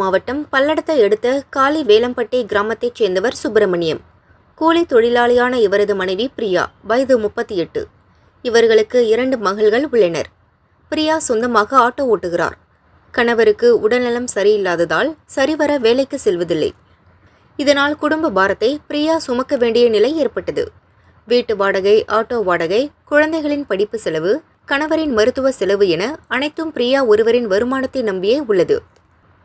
மாவட்டம் பல்லடத்தை அடுத்த காளி வேலம்பட்டி கிராமத்தைச் சேர்ந்தவர் சுப்பிரமணியம். கூலி தொழிலாளியான இவரது மனைவி பிரியா வயது முப்பத்தி எட்டு இவர்களுக்கு இரண்டு மகள்கள் உள்ளனர். பிரியா சொந்தமாக ஆட்டோ ஓட்டுகிறார். கணவருக்கு உடல்நலம் சரியில்லாததால் சரிவர வேலைக்கு செல்வதில்லை. இதனால் குடும்ப பாரத்தை பிரியா சுமக்க வேண்டிய நிலை ஏற்பட்டது. வீட்டு வாடகை ஆட்டோ வாடகை குழந்தைகளின் படிப்பு செலவு கணவரின் மருத்துவ செலவு என அனைத்தும் பிரியா ஒருவரின் வருமானத்தை நம்பியே உள்ளது.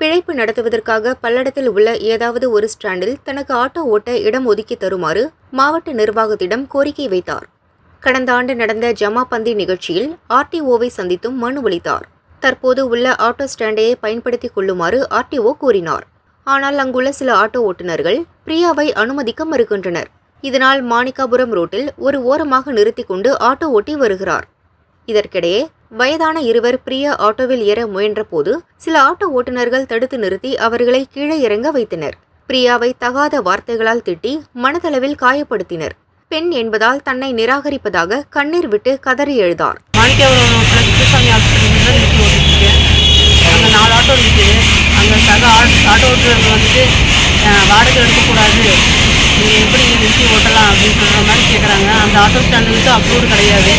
பிழைப்பு நடத்துவதற்காக பல்லடத்தில் உள்ள ஏதாவது ஒரு ஸ்டாண்டில் தனக்கு ஆட்டோ ஓட்ட இடம் ஒதுக்கி தருமாறு மாவட்ட நிர்வாகத்திடம் கோரிக்கை வைத்தார். கடந்த ஆண்டு நடந்த ஜமாபந்தி நிகழ்ச்சியில் ஆர்டிஓவை சந்தித்தும் மனு அளித்தார். தற்போது உள்ள ஆட்டோ ஸ்டாண்டையே பயன்படுத்திக் கொள்ளுமாறு ஆர்டிஓ கூறினார். ஆனால் அங்குள்ள சில ஆட்டோ ஓட்டுநர்கள் பிரியாவை அனுமதிக்க மறுக்கின்றனர். இதனால் மாணிக்காபுரம் ரோட்டில் ஒரு ஓரமாக நிறுத்திக் கொண்டு ஆட்டோ ஓட்டி வருகிறார். இதற்கிடையே வயதான இருவர் பிரியா ஆட்டோவில் ஏற முயன்றபோது சில ஆட்டோ ஓட்டுநர்கள் தடுத்து நிறுத்தி அவர்களை கீழே இறங்க வைத்தனர். பிரியாவை தகாத வார்த்தைகளால் திட்டி மனதளவில் காயப்படுத்தினர். பெண் என்பதால் தன்னை நிராகரிப்பதாக கண்ணீர் விட்டு கதறி எழுதார். அங்கே நாலு ஆட்டோ நிற்கிது அங்கே சக ஆட்டோ ஓட்டுறவங்க வந்துட்டு வாடகை எடுக்கக்கூடாது நீங்கள் எப்படி நிறுத்தி ஓட்டலாம் அப்படின்னு சொல்கிற மாதிரி கேட்குறாங்க அந்த ஆட்டோ ஸ்டாண்டுக்கு அப்ரூவ்டு கிடையாது.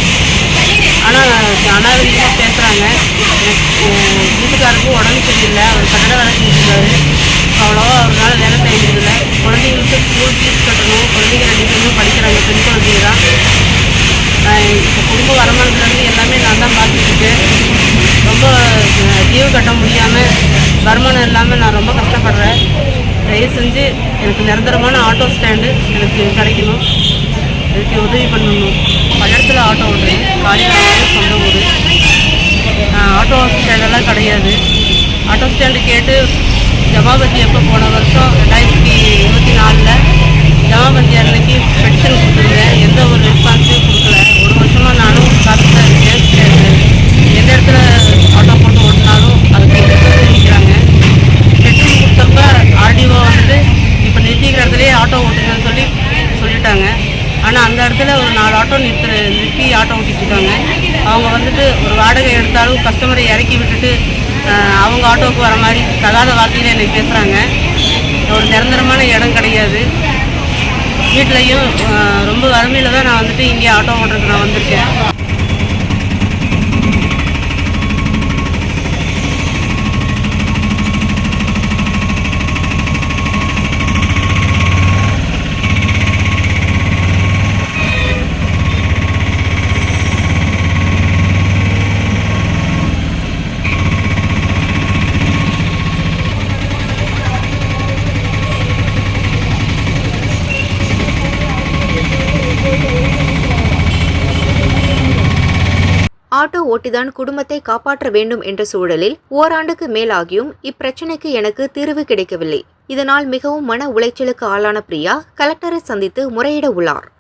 ஆனால் பேசுகிறாங்க வீட்டுக்காருக்கும் வீட்டுக்காரருக்கும் உடம்பு சரியில்லை. அவர் கட்டட வேலை செஞ்சுருக்காரு. அவ்வளோவா அவரால் வேலை செய்ய முடியல. குழந்தைங்களுக்கு ஸ்கூல் ஃபீஸ் கட்டணும். குழந்தைங்க ரெண்டு பேருமே படிக்கிறாங்க. பெண் குழந்தைங்க தான். இப்போ குடும்ப வருமானத்துலேருந்து எல்லாமே நான் தான் பார்த்துட்டுருக்கேன் ரொம்ப லீவு கட்ட முடியாமல் வருமானம் இல்லாமல் நான் ரொம்ப கஷ்டப்படுறேன். தயவு செஞ்சு எனக்கு நிரந்தரமான ஆட்டோ ஸ்டாண்டு எனக்கு கிடைக்கணும். இதுக்கு உதவி பண்ணணும். பள்ளத்தில் ஆட்டோ ஓட்டுறேன் காலியாக சொந்த ஊர். ஆட்டோ ஸ்டாண்டெல்லாம் கிடையாது. ஆட்டோ ஸ்டாண்டு கேட்டு ஜபாபதி எப்போ போன வருஷம் ரெண்டாயிரத்தி இருபத்தி நாலில் ஆனால் அந்த இடத்துல ஒரு நாலு ஆட்டோ நிறுத்த நிறுத்தி ஆட்டோ ஓட்டிட்டுருக்காங்க. அவங்க வந்துட்டு ஒரு வாடகை எடுத்தாலும் கஸ்டமரை இறக்கி விட்டுட்டு அவங்க ஆட்டோவுக்கு வர மாதிரி தகாத வார்த்தையில் என்னை பேசுகிறாங்க ஒரு நிரந்தரமான இடம் கிடையாது. வீட்லேயும் ரொம்ப வறுமையில் தான் நான் வந்துட்டு இங்கே ஆட்டோ ஓட்டுறதுக்கு நான் வந்திருக்கேன். ஆட்டோ ஓட்டிதான் குடும்பத்தை காப்பாற்ற வேண்டும் என்ற சூழலில் ஓராண்டுக்கு மேலாகியும் இப்பிரச்சினைக்கு எனக்கு தீர்வு கிடைக்கவில்லை. இதனால் மிகவும் மன உளைச்சலுக்கு ஆளான பிரியா கலெக்டரை சந்தித்து முறையிட உள்ளார்.